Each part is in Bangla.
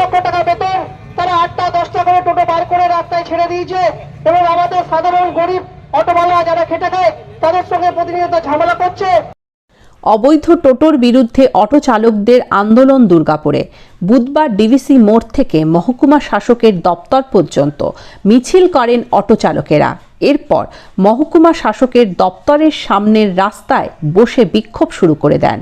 লক্ষ টাকা বেতন তারা আটটা, দশটা করে টোটো বার করে রাস্তায় ছেড়ে দিয়েছে এবং আমাদের সাধারণ গরিব অটোওয়ালা যারা খেটে খায়, তাদের সঙ্গে প্রতিনিয়ত ঝামেলা করছে। অবৈধ টোটোর বিরুদ্ধে অটো চালকদের আন্দোলন দুর্গাপুরে। বুধবার ডিভিসি মোড় থেকে মহকুমা শাসকের দপ্তর পর্যন্ত মিছিল করেন অটো চালকেরা। এরপর মহকুমা শাসকের দপ্তরের সামনের রাস্তায় বসে বিক্ষোভ শুরু করে দেন।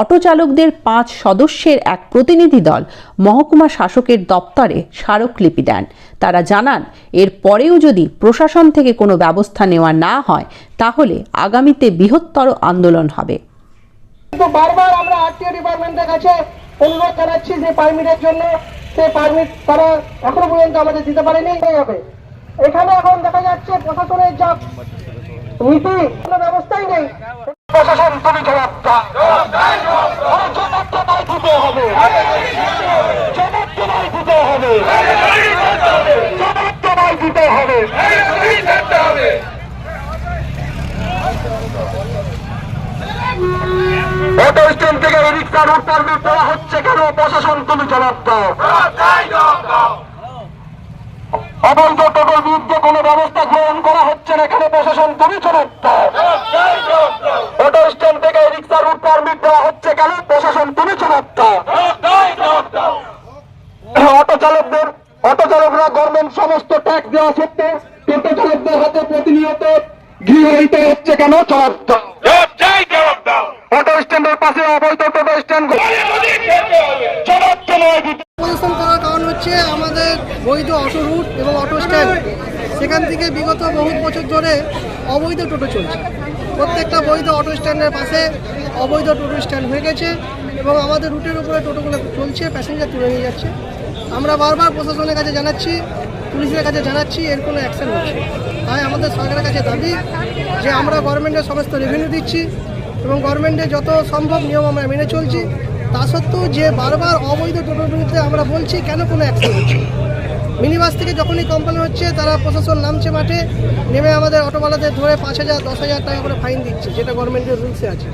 অটো চালকদের পাঁচ সদস্যের এক প্রতিনিধি দল মহকুমা শাসকের দপ্তরে স্মারকলিপি দেন। তারা জানান, এর পরেও যদি প্রশাসন থেকে কোনো ব্যবস্থা নেওয়া না হয়, তাহলে আগামীতে বৃহত্তর আন্দোলন হবে। কিন্তু বারবার আমরা আরটিও ডিপার্টমেন্টের কাছে অনুরোধ জানাচ্ছি যে পারমিটের জন্য সেই পারমিট তারা এখনও পর্যন্ত আমাদের দিতে পারেনি। হবে এখানে এখন দেখা যাচ্ছে প্রশাসনের যা নীতি, কোনো ব্যবস্থাই নেই। প্রশাসন তুমি জবাব দাও আরে জবাব তো তাই দিতে হবে জবাব তো তাই দিতে হবে জবাব তো তাই দিতে হবে অটো স্ট্যান্ড থেকে রিক্সা রুট পারমিট দেওয়া হচ্ছে কেন? প্রশাসন, তুমি জবাব অবৈধ টোটোর বিরুদ্ধে কোনো ব্যবস্থা গ্রহণ করা হচ্ছে না কেন? প্রশাসন, তুমি জবাব অটো স্ট্যান্ড থেকে রিক্সা রুট পারমিট দেওয়া হচ্ছে কেন? প্রশাসন, তুমি অটো চালকদের অটো চালকরা গভর্নমেন্ট সমস্ত ট্যাক্স দেওয়া সত্ত্বেও টোটো চালকদের হাতে প্রতিনিয়ত গৃহ দিতে হচ্ছে কেন? জবাব দাও। অটো স্ট্যান্ডের পাশে অবৈধ টোটো স্ট্যান্ড জবাব নয় করার কারণ হচ্ছে আমাদের বৈধ অটো রুট এবং অটো স্ট্যান্ড সেখান থেকে বিগত বহু বছর ধরে অবৈধ টোটো চলছে। প্রত্যেকটা বৈধ অটো স্ট্যান্ডের পাশে অবৈধ টোটো স্ট্যান্ড হয়ে গেছে এবং আমাদের রুটের উপরে টোটোগুলো চলছে প্যাসেঞ্জার তুলে নিয়ে যাচ্ছে। আমরা বারবার প্রশাসনের কাছে জানাচ্ছি পুলিশের কাছে জানাচ্ছি, এর কোনো অ্যাকশন হচ্ছে তাই আমাদের সরকারের কাছে দাবি যে আমরা গভর্নমেন্টের সমস্ত রেভিনিউ দিচ্ছি এবং গভর্নমেন্টের যত সম্ভব নিয়ম আমরা মেনে চলছি। তা সত্ত্বেও যে বারবার অবৈধ টোটোর আমরা বলছি, কেন কোনো অ্যাকশন হচ্ছে না? মিনি বাস থেকে যখনই কমপ্লেন হচ্ছে, তারা প্রশাসন নামছে মাঠে, নেমে আমাদের অটোওয়ালাদের ধরে পাঁচ হাজার, দশ হাজার টাকা করে ফাইন দিচ্ছে, যেটা গভর্নমেন্টের রুলসে আছে।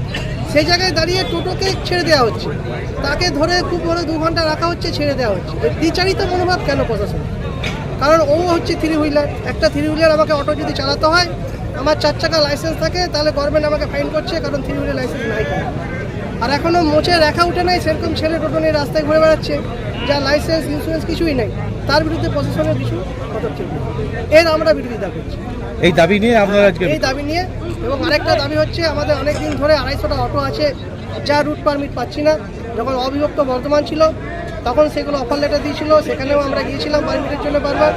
সেই জায়গায় দাঁড়িয়ে টোটোকে ছেড়ে দেওয়া হচ্ছে। তাকে ধরে খুব বড় দু ঘণ্টা রাখা হচ্ছে, ছেড়ে দেওয়া হচ্ছে। এই দ্বিচারিত মনোভাব কেন প্রশাসন? কারণ ও হচ্ছে থ্রি হুইলার একটা থ্রি হুইলার আমাকে অটো যদি চালাতে হয় আমার চার চাকা লাইসেন্স থাকে তাহলে গভর্নমেন্ট আমাকে ফাইন করছে কারণ থ্রি হুইলার লাইসেন্স নাই। আর এখনও মোচে রেখা উঠে নাই সেরকম ছেলে টোটো নিয়ে রাস্তায় ঘুরে বেড়াচ্ছে যা লাইসেন্স ইন্স্যুরেন্স কিছুই নেই। তার বিরুদ্ধে প্রশাসনের কিছু পদক্ষেপ। এর আমরা বিরোধিতা করছি। এই দাবি নিয়ে আপনারা আজকে এই দাবি নিয়ে এবং আরেকটা দাবি হচ্ছে আমাদের অনেক দিন ধরে আড়াইশোটা অটো আছে যা রুট পারমিট পাচ্ছি না। যখন অবিভক্ত বর্তমান ছিল, তখন সেগুলো অফার লেটার দিয়েছিল, সেখানেও আমরা গিয়েছিলাম পারমিটের জন্য বারবার।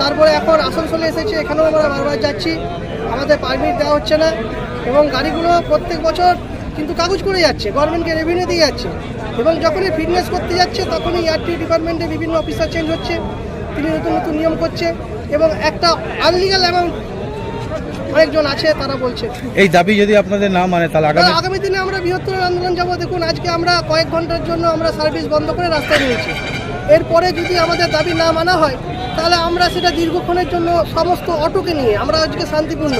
তারপরে এখন আসানসোলে এসেছে, এখানেও আমরা বারবার যাচ্ছি। আমাদের পারমিট দেওয়া হচ্ছে না এবং গাড়িগুলো প্রত্যেক বছর কিন্তু কাগজ করে যাচ্ছে গভর্নমেন্টকে রেভিনিউ দিয়ে যাচ্ছে। এবং যখনই ফিটনেস করতে যাচ্ছে, তখনই আরটি ডিপার্টমেন্টে বিভিন্ন অফিসার চেঞ্জ হচ্ছে, তিনি নতুন নতুন নিয়ম করছে এবং একটা আনলিগাল অ্যামাউন্ট অনেকজন আছে তারা বলছে। এই দাবি যদি আপনাদের না মানে তাহলে আগামী আগামী দিনে আমরা বৃহত্তর আন্দোলন যাব। দেখুন আজকে আমরা কয়েক ঘণ্টার জন্য আমরা সার্ভিস বন্ধ করে রাস্তায় নিয়েছি এরপরে যদি আমাদের দাবি না মানা হয় তাহলে আমরা সেটা দীর্ঘক্ষণের জন্য সমস্ত অটোকে নিয়ে আমরা আজকে শান্তিপূর্ণ